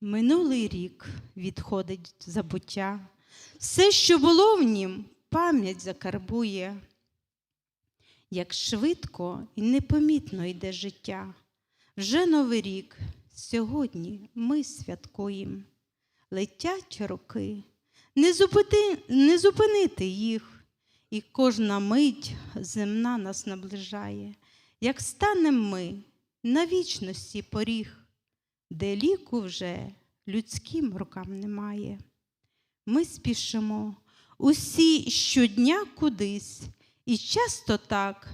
Минулий рік відходить забуття, все, що було в нім, пам'ять закарбує. Як швидко і непомітно йде життя. Вже новий рік, сьогодні ми святкуємо. Летять роки, не, зупити, не зупинити їх, і кожна мить земна нас наближає, як станем ми на вічності поріг, де ліку вже людським рукам немає. Ми спішимо усі щодня кудись, і часто так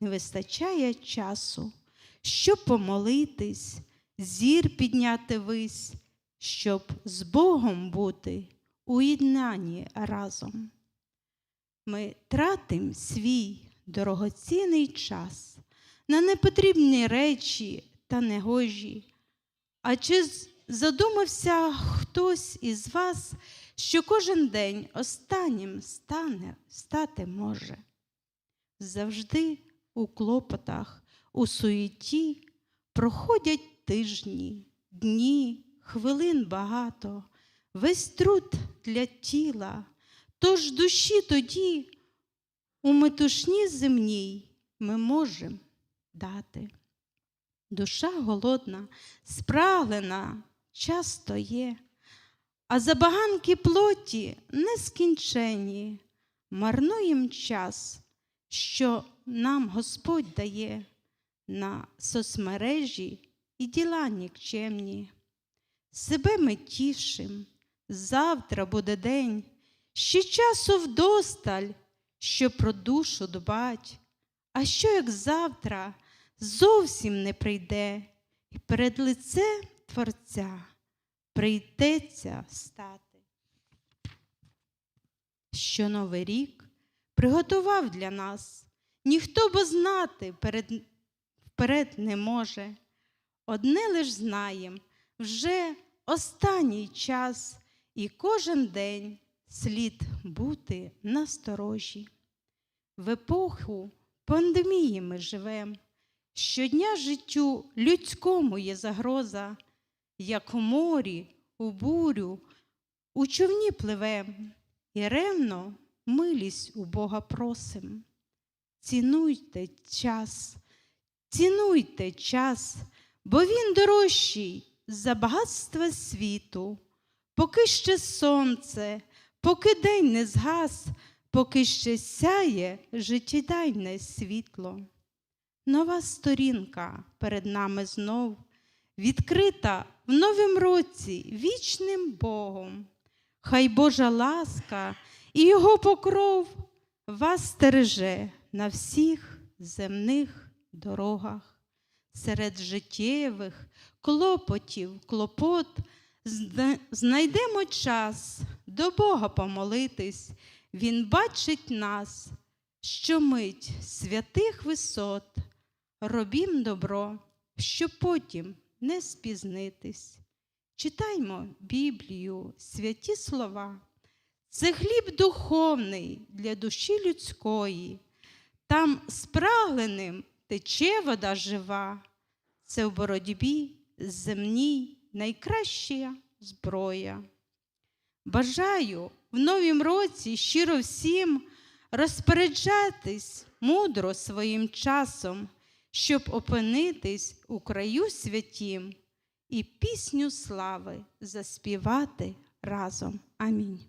не вистачає часу, щоб помолитись, зір підняти вись, щоб з Богом бути у єднанні разом. Ми тратим свій дорогоцінний час на непотрібні речі та негожі. А чи задумався хтось із вас, що кожен день останнім стане, стати може? Завжди у клопотах, у суєті проходять тижні, дні, хвилин багато, весь труд для тіла, тож душі тоді у метушні земній ми можемо дати. Душа голодна, спраглена часто є, а забаганки плоті нескінчені, марнуєм час, що нам Господь дає на соцмережі і діла нікчемні. Себе ми тішим, завтра буде день, ще часу вдосталь, щоб про душу дбать. А що як завтра зовсім не прийде, і перед лице Творця прийдеться стати? Що Новий рік приготував для нас, ніхто бо знати перед, вперед не може. Одне лиш знаєм, вже останній час, і кожен день слід бути насторожі. В епоху пандемії ми живем. Щодня життю людському є загроза, як у морі, у бурю, у човні пливем, і ревно милість у Бога просим. Цінуйте час, цінуйте час, бо він дорожчий за багатства світу, поки ще сонце, поки день не згас, поки ще сяє життєдайне світло. Нова сторінка перед нами знов, відкрита в новім році вічним Богом. Хай Божа ласка і Його покров вас стереже на всіх земних дорогах. Серед життєвих клопотів, клопот знайдемо час до Бога помолитись. Він бачить нас, що мить святих висот, робім добро, щоб потім не спізнитись. Читаймо Біблію, святі слова. Це хліб духовний для душі людської. Там спрагленим тече вода жива. Це в боротьбі земній найкраща зброя. Бажаю в новім році щиро всім розпоряджатись мудро своїм часом, щоб опинитись у краю святім і пісню слави заспівати разом. Амінь.